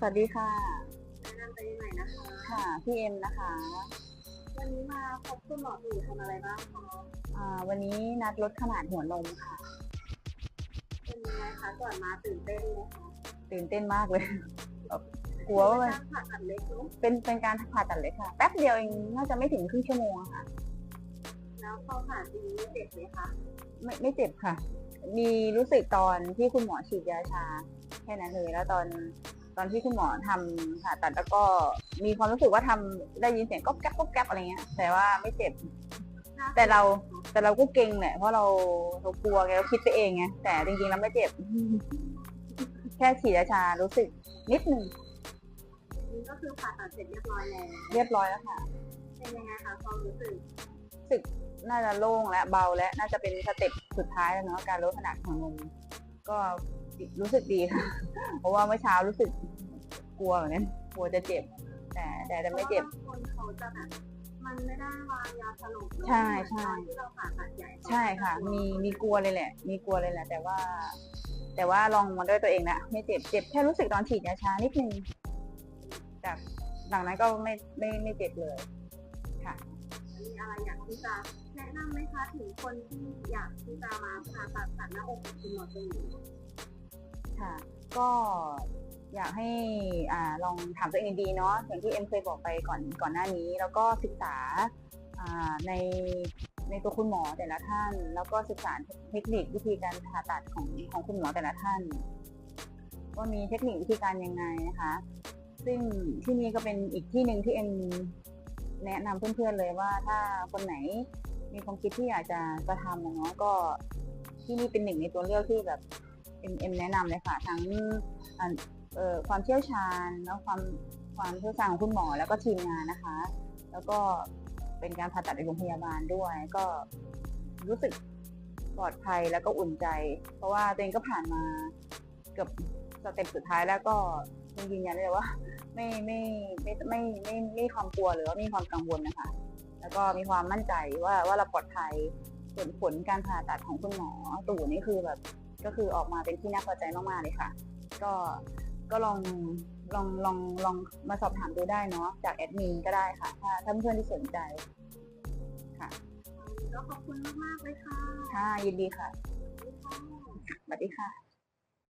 วัสดีค่ะแนะนำตัวเองหน่อยนะคะ ค่ะ พี่เอ็มนะคะ วันนี้มาพบคุณหมอหนูทำอะไรบ้างคะอ่าวันนี้นัดลดขนาดหัวนมค่ะ เป็นยังไงคะก่อนมาตื่นเต้นไหมคะตื่นเต้นมากเลยกลัวว่ามันการผ่าตัดเล็กเนอะเป็นเป็นการผ่าตัดเลยค่ะ แป๊บเดียวเองน่าจะไม่ถึงครึ่งชั่วโมงอะค่ะ แล้วพอผ่าจริงนี่เจ็บไหมคะไม่ไม่เจ็บค่ะ มีรู้สึกตอนที่คุณหมอฉีดยาชา แค่นั้นเลยแล้วตอน ตอนที่คุณหมอทำผ่าตัดแล้วก็มีความรู้สึกว่าทำได้ยินเสียงก๊อบแก๊บก๊อบแก๊บอะไรเงี้ย แต่ว่าไม่เจ็บ แต่เราแต่เราก็เก่งแหละเพราะเราเรากลัวไงเราคิดไปเองไงแต่จริงๆเราไม่เจ็บ แค่ฉีดยาชารู้สึกนิดนึงนี่ก็คือผ่าตัดเสร็จเรียบร้อยแล้วเรียบร้อยแล้วค่ะเป็นยังไงคะความรู้สึกรู้สึกน่าจะโล่งและเบาและน่าจะเป็นสเต็ปสุดท้ายแล้วเนาะการลดขนาดของนมก็ รู้สึกดีค่ะเพราะว่าเมื่อเช้ารู้สึกกลัวเหมือนกันกลัวจะเจ็บ แต่แต่จะไม่เจ็บพราะว่าบางคนเขาจะแบบมันไม่ได้วางยาสลบใช่ใช่ตอนที่เราผ่าตัดใหญ่ใช่ค่ะ มีมีกลัวเลยแหละ มีกลัวเลยแหละ แต่ว่า แต่ว่าลองมาด้วยตัวเองนะไม่เจ็บเจ็บแค่รู้สึกตอนฉีดยาชานิดนึงจากหลังนั้นก็ไม่ไม่ไม่เจ็บเลย ค่ะ มีอะไรอยากที่จะแนะนำไหมคะถึงคนที่อยากที่จะมาผ่าตัดตัดหน้าอกกับคุณหมอตู ค่ะ ก็อยากให้อ่าลองถามตัวเองดีๆเนาะอย่างที่เอ็มเคยบอกไปก่อนก่อนหน้านี้ แล้วก็ศึกษาอ่าในในตัวคุณหมอแต่ละท่าน แล้วก็ศึกษาเทคนิควิธีการผ่าตัดของของคุณหมอแต่ละท่าน ว่ามีเทคนิควิธีการยังไงนะคะ ซึ่งที่นี่ก็เป็นอีกที่หนึ่งที่เอ็มแนะนำเพื่อนๆเลยว่าถ้าคนไหนมีความคิดที่อยากจะจะทำเนาะก็ที่นี่เป็นหนึ่งในตัวเลือกที่แบบ เอ็มเอ็มแนะนำเลยค่ะ ทั้งเอ่อความเชี่ยวชาญแล้วความความเชี่ยวชาญของคุณหมอแล้วก็ทีมงานนะคะ แล้วก็เป็นการผ่าตัดในโรงพยาบาลด้วย ก็รู้สึกปลอดภัยแล้วก็อุ่นใจ เพราะว่าตัวเองก็ผ่านมาเกือบสเต็ปสุดท้ายแล้วก็ยังยืนยันเลยว่า ไม่ไม่ไม่ไม่ไม่ไม่ไม่มีความกลัวหรือว่าไม่มีความกังวลนะคะ แล้วก็มีความมั่นใจว่าว่าเราปลอดภัยส่วนผลการผ่าตัดของคุณหมอตู่นี่คือแบบ ก็คือออกมาเป็นที่น่าพอใจมากๆเลยค่ะ ก็ก็ลองลองลองลองมาสอบถามดูได้เนาะจากแอดมินก็ได้ค่ะ ถ้าถ้าเพื่อนที่สนใจค่ะก็ขอบคุณมากๆเลยค่ะ ค่ะยินดีค่ะสวัสดีค่ะสวัสดีค่ะ